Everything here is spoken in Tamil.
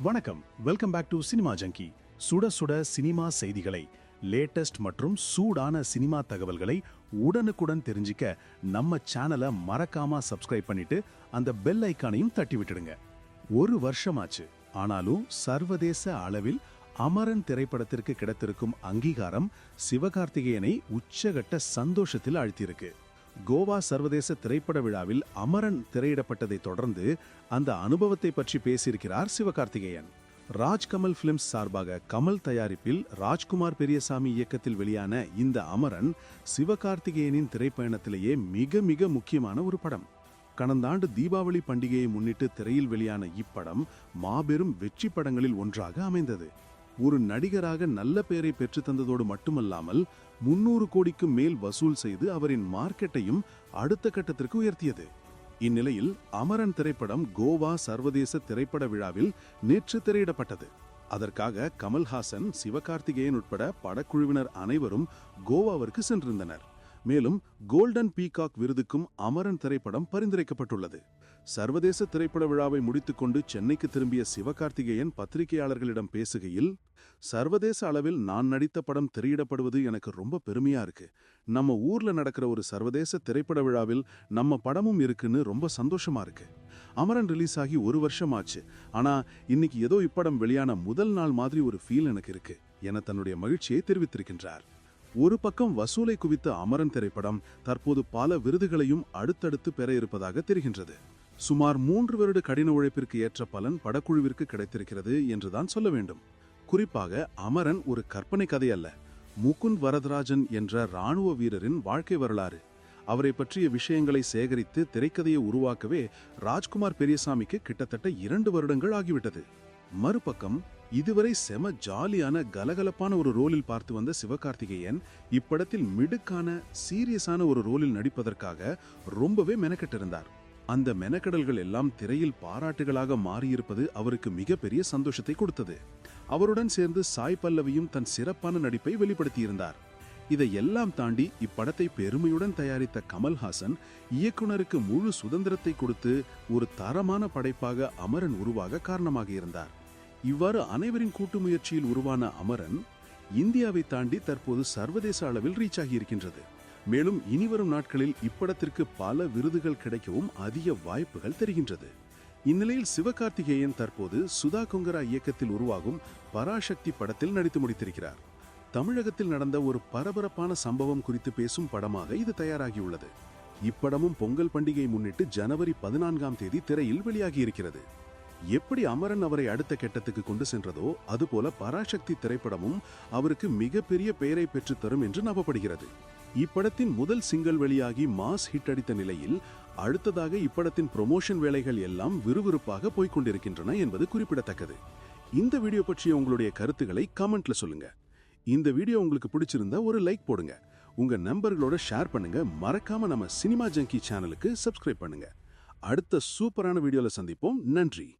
வணக்கம். Welcome back to cinema junkie சுட சுட சினிமா செய்திகளை லேட்டஸ்ட் மற்றும் சூடான சினிமா தகவல்களை உடனுக்குடன் தெரிஞ்சுக்க நம்ம சேனலை மறக்காம சப்ஸ்கிரைப் பண்ணிட்டு அந்த பெல் ஐக்கானையும் தட்டி விட்டுடுங்க. ஒரு வருஷமாச்சு. ஆனாலும் சர்வதேச அளவில் அமரன் திரைப்படத்திற்கு கிடைத்திருக்கும் அங்கீகாரம் சிவகார்த்திகேயனை உச்சகட்ட சந்தோஷத்தில் ஆழ்த்தியிருக்கு கோவா சர்வதேச திரைப்பட விழாவில் அமரன் திரையிடப்பட்டதை தொடர்ந்து அந்த அனுபவத்தை பற்றி பேசியிருக்கிறார் சிவகார்த்திகேயன். ராஜ்கமல் பிலிம்ஸ் சார்பாக கமல் தயாரிப்பில் ராஜ்குமார் பெரியசாமி இயக்கத்தில் வெளியான இந்த அமரன் சிவகார்த்திகேயனின் திரைப்பயணத்திலேயே மிக மிக முக்கியமான ஒரு படம். கடந்த ஆண்டு தீபாவளி பண்டிகையை முன்னிட்டு திரையில் வெளியான இப்படம் மாபெரும் வெற்றி படங்களில் ஒன்றாக அமைந்தது. ஒரு நடிகராக நல்ல பெயரை பெற்று தந்ததோடு மட்டுமல்லாமல் முன்னூறு கோடிக்கு மேல் வசூல் செய்து அவரின் மார்க்கெட்டையும் அடுத்த கட்டத்திற்கு உயர்த்தியது. இந்நிலையில் அமரன் திரைப்படம் கோவா சர்வதேச திரைப்பட விழாவில் நேற்று திரையிடப்பட்டது. அதற்காக கமல்ஹாசன் சிவகார்த்திகேயன் உட்பட படக்குழுவினர் அனைவரும் கோவாவிற்கு சென்றிருந்தனர். மேலும் கோல்டன் பீகாக் விருதுக்கும் அமரன் திரைப்படம் பரிந்துரைக்கப்பட்டுள்ளது. சர்வதேச திரைப்பட விழாவை முடித்துக்கொண்டு சென்னைக்கு திரும்பிய சிவகார்த்திகேயன் பத்திரிகையாளர்களிடம் பேசுகையில் சர்வதேச அளவில் நான் நடித்த படம் திரையிடப்படுவது எனக்கு ரொம்ப பெருமையா இருக்கு. நம்ம ஊர்ல நடக்கிற ஒரு சர்வதேச திரைப்பட விழாவில் நம்ம படமும் இருக்குன்னு ரொம்ப சந்தோஷமா இருக்கு. அமரன் ரிலீஸ் ஆகி ஒரு வருஷம் ஆச்சு ஆனா இன்னைக்கு ஏதோ இப்படம் வெளியான முதல் நாள் மாதிரி ஒரு ஃபீல் எனக்கு இருக்கு என தன்னுடைய மகிழ்ச்சியை தெரிவித்திருக்கின்றார். ஒரு பக்கம் வசூலை குவித்த அமரன் திரைப்படம் தற்போது பல விருதுகளையும் அடுத்தடுத்து பெற இருப்பதாக தெரிகின்றது. சுமார் மூன்று வருட கடின உழைப்பிற்கு ஏற்ற பலன் படக்குழுவிற்கு கிடைத்திருக்கிறது என்றுதான் சொல்ல வேண்டும். குறிப்பாக அமரன் ஒரு கற்பனை கதை அல்ல. முகுந்த் வரதராஜன் என்ற ராணுவ வீரரின் வாழ்க்கை வரலாறு. அவரை பற்றிய விஷயங்களை சேகரித்து திரைக்கதையை உருவாக்கவே ராஜ்குமார் பெரியசாமிக்கு கிட்டத்தட்ட இரண்டு வருடங்கள் ஆகிவிட்டது. மறுபக்கம் இதுவரை செம ஜாலியான கலகலப்பான ஒரு ரோலில் பார்த்து வந்த சிவகார்த்திகேயன் இப்படத்தில் மிடுக்கான சீரியஸான ஒரு ரோலில் நடிப்பதற்காக ரொம்பவே மெனக்கெட்டிருந்தார். அந்த மெனக்கடல்கள் எல்லாம் திரையில் பாராட்டுகளாக மாறியிருப்பது அவருக்கு மிகப்பெரிய சந்தோஷத்தை கொடுத்தது. அவருடன் சேர்ந்து சாய் பல்லவியும் தன் சிறப்பான நடிப்பை வெளிப்படுத்தியிருந்தார். இதை எல்லாம் தாண்டி இப்படத்தை பெருமையுடன் தயாரித்த கமல்ஹாசன் இயக்குனருக்கு முழு சுதந்திரத்தை கொடுத்து ஒரு தரமான படைப்பாக அமரன் உருவாக காரணமாக இருந்தார் இவ்வாறு அனைவரின் கூட்டு முயற்சியில் உருவான அமரன் இந்தியாவை தாண்டி தற்போது சர்வதேச அளவில் ரீச் ஆகியிருக்கின்றது மேலும் இனிவரும் நாட்களில் இப்படத்திற்கு பல விருதுகள் கிடைக்கவும் அதிக வாய்ப்புகள் தெரிகின்றது. இந்நிலையில் சிவகார்த்திகேயன் தற்போது சுதா கொங்கரா இயக்கத்தில் உருவாகும் பராசக்தி படத்தில் நடித்து முடித்திருக்கிறார். தமிழகத்தில் நடந்த ஒரு பரபரப்பான சம்பவம் குறித்து பேசும் படமாக இது தயாராகியுள்ளது. இப்படமும் பொங்கல் பண்டிகையை முன்னிட்டு ஜனவரி பதினான்காம் தேதி திரையில் வெளியாகி இருக்கிறது எப்படி அமரன் அவரை அடுத்த கெட்டத்துக்கு கொண்டு சென்றதோ அதுபோல பராசக்தி திரைப்படமும் அவருக்கு மிகப்பெரிய பெயரை பெற்றுத்தரும் என்று நம்பப்படுகிறது. இப்படத்தின் முதல் சிங்கிள் வெளியாகி மாஸ் ஹிட் அடித்த நிலையில் அடுத்ததாக இப்படத்தின் ப்ரொமோஷன் வேலைகள் எல்லாம் விறுவிறுப்பாக போய்க் கொண்டிருக்கின்றன என்பது குறிப்பிடத்தக்கது. இந்த வீடியோ பற்றிய உங்களுடைய கருத்துக்களை கமெண்ட்ல சொல்லுங்க. இந்த வீடியோ உங்களுக்கு பிடிச்சிருந்தா ஒரு லைக் போடுங்க. உங்க நண்பர்களோட ஷேர் பண்ணுங்க. மறக்காம நம்ம சினிமா ஜங்கி சேனலுக்கு சப்ஸ்கிரைப் பண்ணுங்க. அடுத்த சூப்பரான வீடியோல சந்திப்போம். நன்றி.